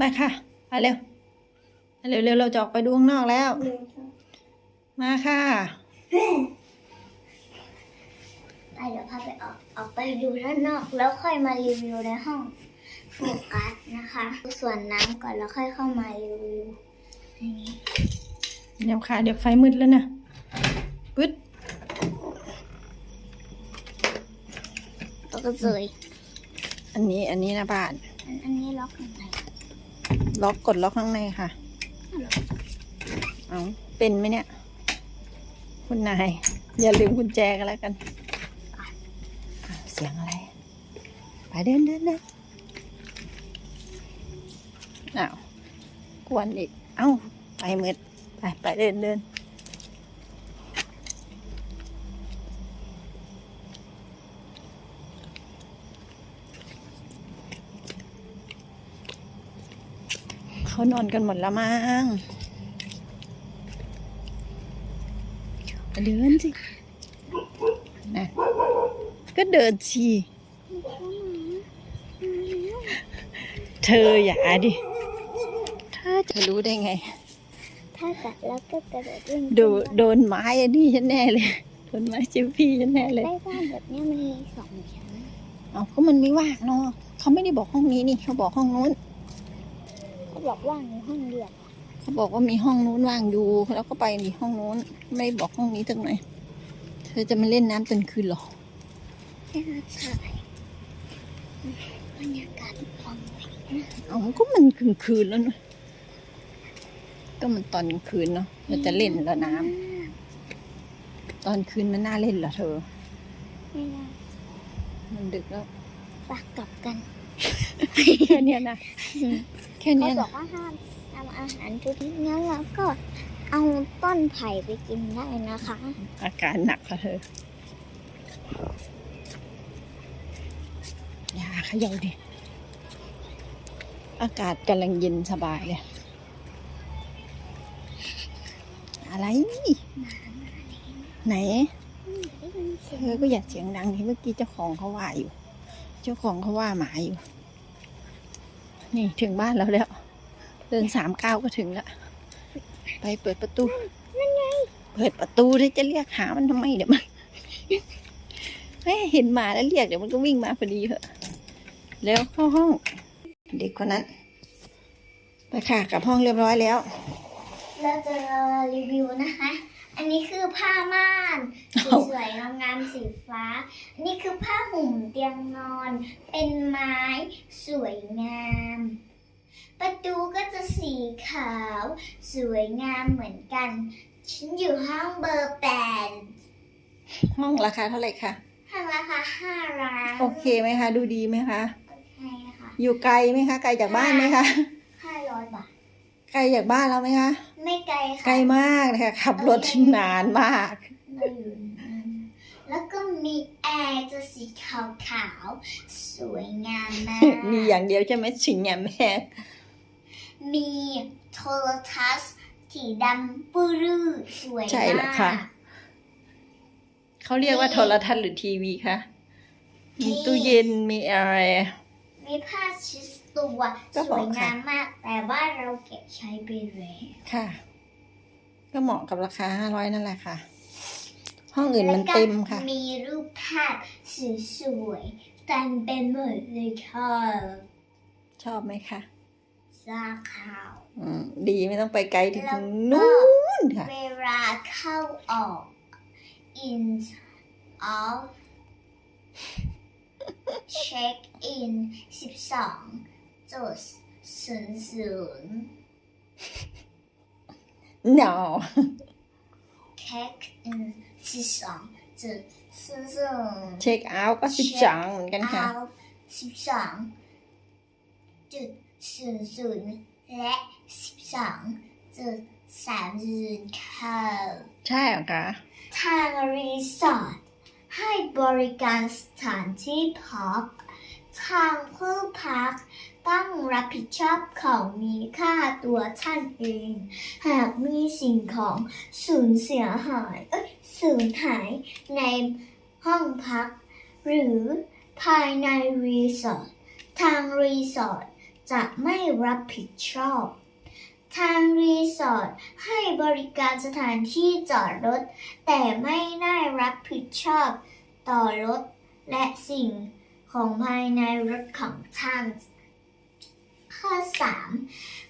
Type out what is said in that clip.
มาค่ะมาเร็วมาเร็วเร็วเราจะออกไปดูข้างนอกแล้ว มาค่ะ ไปเดี๋ยวพาไปออกออกไปดูด้านนอกแล้วค่อยมารีวิวในห้องโฟกัสนะคะ ส่วนน้ำก่อนแล้วค่อยเข้ามารีวิวอันนี้เดี๋ยวค่ะ เดี๋ยวไฟมืดแล้วนะปึ๊ดแล้วก็เลยอันนี้อันนี้นะบ้าน อันอันนี้ล็อกยังไง ล็อกกดล็อกข้างในค่ะ เอาเป็นไหมเนี่ย คุณนาย อย่าลืมกุญแจกันแล้วกัน เสียงอะไร ไปเดินเดินเดินอ้าวกวนอีก เอ้า ไปมืดไปไปเดินเดิน เขานอนกันหมดแล้วมั้งเดินสินะก็เดินสิเธออย่าดิเธอจะรู้ได้ไง ถ้ากัดแล้วก็กระโดดวิ่งโดนโดนไม้อันนี้ฉันแน่เลย โดนไม้จิ้มพี่ฉันแน่เลยใต้บ้านแบบเนี้ยมันมีสองชั้นเอาก็มันไม่ว่างเนาะเขาไม่ได้บอกห้องนี้นี่เขาบอกห้องนู้น เขาบอกว่าในห้องเรียนเขาบอกว่ามีห้องนู้นว่างอยู่ แล้วก็ไปนี่ห้องนู้น ไม่ได้บอกห้องนี้ตรงไหนเธอจะมาเล่นน้ำตอนคืนเหรอแค่ถ่ายบรรยากาศฟังไว้นะเอาก็มันคืนคืนแล้วเนอะก็มันตอนกลางคืนเนาะมันจะเล่นแล้วน้ำตอนคืนมันน่าเล่นเหรอเธอไม่ได้มันดึกแล้วปากกลับกันแค่เนี้ยนะ แค่เขาเนี้ยบอนะกว่าห้ามนำอาหารทุกทีงั้นแล้วก็เอาต้นไผ่ไปกินได้นะคะ อาการหนักค่ะเธออย่าเขย่าดิ อากาศกำลังเย็นสบายเลย อะไรไหน เธอก็อย่าเสียงดังที่เมื่อกี้เจ้าของเขาว่าอยู่ เจ้าของเขาว่าหมาอยู่ นี่ถึงบ้านเราแล้ว เดินสามก้าวก็ถึงล้วไปเปิดประตู นั่นไง เปิดประตูได้จะเรียกหามันทำไมเดี๋ยวมันเห็นหมาแล้วเรียกเดี๋ยวมันก็วิ่งมาพอดีเหอะแล้วเข้าห้อง เด็กคนนั้น ไปค่ะกลับห้องเรียบร้อยแล้ว เราจะรีวิวนะคะ อันนี้คือผ้าม่านสีเอ้าสวยงามๆสีฟ้า อันนี้คือผ้าห่มเตียงนอน เป็นไม้สวยงาม ประตูก็จะสีขาว สวยงามเหมือนกัน ฉันอยู่ห้องเบอร์แปดห้องราคาเท่าไหร่คะห้างราคาห้าล้านโอเคไหมคะ ดูดีไหมคะโอเคค่ะอยู่ไกลไหมคะ ไกลจากบ้านไหมคะห้าร้อยบาทไกลจากบ้านเราไหมคะ ไม่ไกลค่ะไกลมากเลยค่ะขับรถนานมากเราอยู่นั่นแล้วก็มีแอร์จะสีขาวขาวๆสวยงามมากมีอย่างเดียวใช่ไหมสิ่งเนี้ยแม่มีโทรทัศน์สีดำปื้อสวยใช่เหรอมากคะเขาเรียกว่าโทรทัศน์หรือทีวีคะมีตู้เย็นมีอะไร มีผ้าเชิด ตัวก็สบอวกยค่ะ งามมาก แต่ว่าเราเก็บใช้ไปแล้วค่ะ ก็เหมาะกับราคาห้าร้อยนั่นแหละค่ะ ห้องอื่นมันเต็มค่ะ แล้วก็มีรูปภาพสวยๆเต็มไปหมดเลยค่ะชอบไหมคะ ซาขาว อืม ดีไม่ต้องไปไกลถึงแล้วก็นู้นค่ะ เวลาเข้าออก in off check in 12 จุดศูนย์ศูนย์ no check in 12จุดศูนย์ศูนย์ เช็คเอาท์ก็สิบสองเหมือนกันค่ะ out 12จุดศูนย์ศูนย์และ12จุดสามศูนย์ค่ะ ใช่เหรอคะทางรีสอร์ทให้บริการสถานที่พักทางผู้พัก ต้องรับผิดชอบของมีค่าตัวท่านเอง หากมีสิ่งของสูญเสียหายเอ้ยสูญหายในห้องพัก หรือภายในรีสอร์ททางรีสอร์ทจะไม่รับผิดชอบ ทางรีสอร์ทให้บริการสถานที่จอดรถ แต่ไม่ได้รับผิดชอบต่อรถและสิ่งของภายในรถของท่าน ข้อ 3